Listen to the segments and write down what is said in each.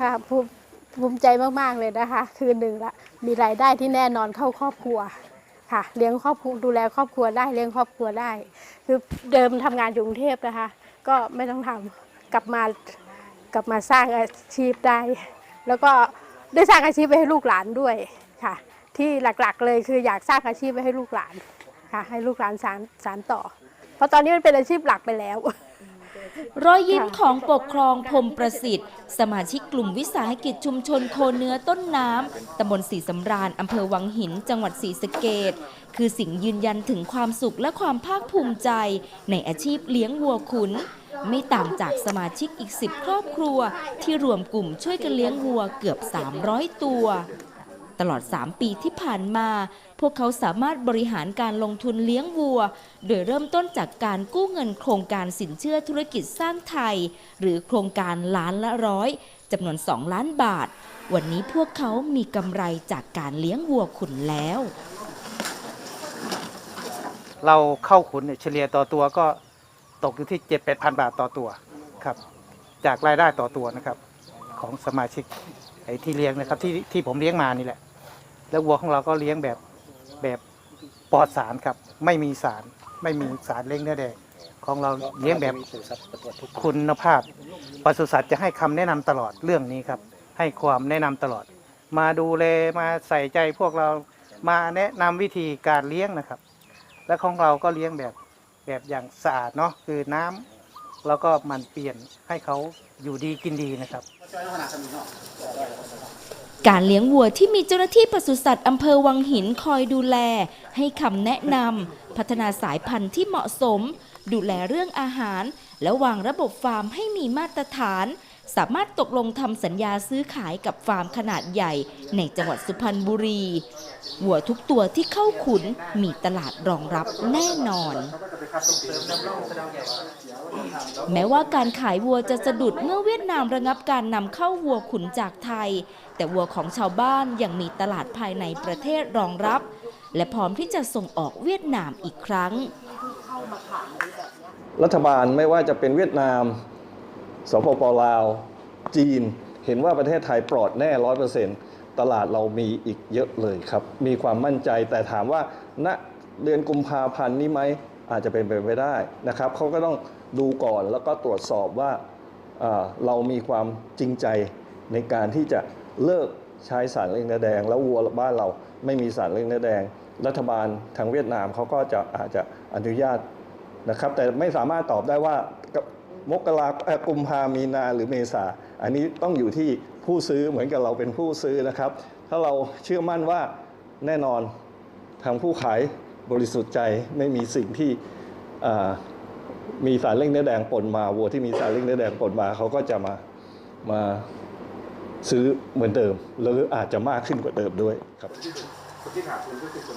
ค่ะภูมิภูมิใจมาก ๆ เลยนะคะ คือหนึ่งละมีรายได้ที่แน่นอนเข้าครอบครัวค่ะ เลี้ยงครอบครัวดูแลครอบครัวได้เลี้ยงครอบครัวได้ คือเดิมทำงานอยู่กรุงเทพนะคะ ก็ไม่ต้องทำกลับมากลับมาสร้างอาชีพได้ แล้วก็ได้สร้างอาชีพไว้ให้ลูกหลานด้วยค่ะ ที่หลักๆเลยคืออยากสร้างอาชีพไว้ให้ลูกหลานค่ะ ให้ลูกหลานสานสานต่อ เพราะตอนนี้มันเป็นอาชีพหลักไปแล้ว รอยยิ้มของปกครองพรมประสิทธิ์ สมาชิกกลุ่มวิสาหกิจชุมชนโคเนื้อต้นน้ำตำบลศรีสำราญอำเภอวังหิน จังหวัดศรีสะเกดคือสิ่งยืนยันถึงความสุขและความภาคภูมิใจ ในอาชีพเลี้ยงวัวขุน ไม่ต่างจากสมาชิกอีก 10 ครอบครัว ที่รวมกลุ่มช่วยกันเลี้ยงวัวเกือบ 300 ตัว ตลอด 3 ปีที่ผ่านมา พวกเขาสามารถบริหารการลงทุนเลี้ยงวัว โดยเริ่มต้นจากการกู้เงินโครงการสินเชื่อธุรกิจสร้างไทย หรือโครงการล้านละร้อยจำนวน 2 ล้านบาท วันนี้พวกเขามีกำไรจากการเลี้ยงวัวขุนแล้ว เราเข้าขุนเนี่ยเฉลี่ยต่อตัวก็ตกอยู่ที่ 7 8 0 0 0 บาทต่อตัวครับ จากรายได้ต่อตัวนะครับของสมาชิก ไอ้ที่เลี้ยงนะครับที่ที่ผมเลี้ยงมานี่แหละ แล้ววัวของเราก็เลี้ยงแบบแบบปลอดสารครับ ไม่มีสารไม่มีสารเลี้ยงเนื้อแดงของเราเลี้ยงแบบคุณภาพปศุสัตว์จะให้คำแนะนำตลอดเรื่องนี้ครับ ให้ความแนะนำตลอด มาดูแลมาใส่ใจพวกเรามาแนะนำวิธีการเลี้ยงนะครับ และของเราก็เลี้ยงแบบแบบอย่างสะอาดเนาะคือน้ำแล้วก็มันเปลี่ยนให้เขาอยู่ดีกินดีนะครับ การเลี้ยงวัวที่มีเจ้าหน้าที่ปศุสัตว์อำเภอวังหินคอยดูแล ให้คำแนะนำพัฒนาสายพันธุ์ที่เหมาะสม ดูแลเรื่องอาหาร และวางระบบฟาร์มให้มีมาตรฐาน สามารถตกลงทำสัญญาซื้อขายกับฟาร์มขนาดใหญ่ในจังหวัดสุพรรณบุรี วัวทุกตัวที่เข้าขุนมีตลาดรองรับแน่นอน แม้ว่าการขายวัวจะสะดุดเมื่อเวียดนามระงับการนำเข้าวัวขุนจากไทย แต่วัวของชาวบ้านยังมีตลาดภายในประเทศรองรับ และพร้อมที่จะส่งออกเวียดนามอีกครั้ง รัฐบาลไม่ว่าจะเป็นเวียดนาม สปปลาว จีน เห็นว่าประเทศไทยปลอดแน่ร้อยเปอร์เซ็นต์ตลาดเรามีอีกเยอะเลยครับ มีความมั่นใจแต่ถามว่าณเดือนกุมภาพันธ์นี้ไหมอาจจะเป็นไปไม่ได้นะครับเขาก็ต้องดูก่อนแล้วก็ตรวจสอบว่าเรามีความจริงใจในการที่จะเลิกใช้สารเร่งเนื้อแดง แล้ววัวบ้านเราไม่มีสารเร่งเนื้อแดง รัฐบาลทางเวียดนามเขาก็จะอาจจะอนุญาตนะครับ แต่ไม่สามารถตอบได้ว่า มกราเอ่อกุมภามีนาหรือเมษา อันนี้ต้องอยู่ที่ผู้ซื้อเหมือนกับเราเป็นผู้ซื้อนะครับ ถ้าเราเชื่อมั่นว่าแน่นอนทางผู้ขายบริสุทธิ์ใจไม่มีสิ่งที่มีสารเร่งเนื้อแดงปนมาวัวที่มีสารเร่งเนื้อแดงปนมาเขาก็จะมามาซื้อเหมือนเดิม หรืออาจจะมากขึ้นกว่าเดิมด้วยครับ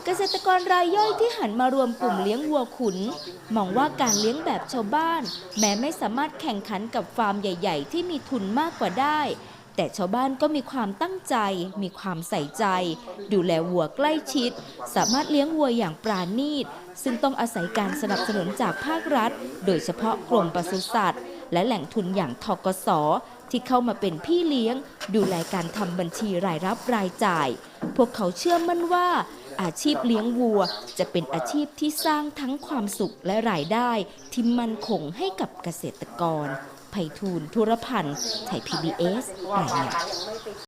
เกษตรกรรายย่อยที่หันมารวมกลุ่มเลี้ยงวัวขุน มองว่าการเลี้ยงแบบชาวบ้าน แม้ไม่สามารถแข่งขันกับฟาร์มใหญ่ ๆ ที่มีทุนมากกว่าได้ แต่ชาวบ้านก็มีความตั้งใจ มีความใส่ใจ ดูแลวัวใกล้ชิด สามารถเลี้ยงวัวอย่างปราณีต ซึ่งต้องอาศัยการสนับสนุนจากภาครัฐ โดยเฉพาะกรมปศุสัตว์ และแหล่งทุนอย่างทกสที่เข้ามาเป็นพี่เลี้ยง ดูแลการทำบัญชีรายรับรายจ่าย พวกเขาเชื่อมั่นว่า อาชีพเลี้ยงวัวจะเป็นอาชีพที่สร้างทั้งความสุขและรายได้ที่มั่นคงให้กับเกษตรกร ไพฑูรย์ธุรพันธ์ไทย PBS รายงาน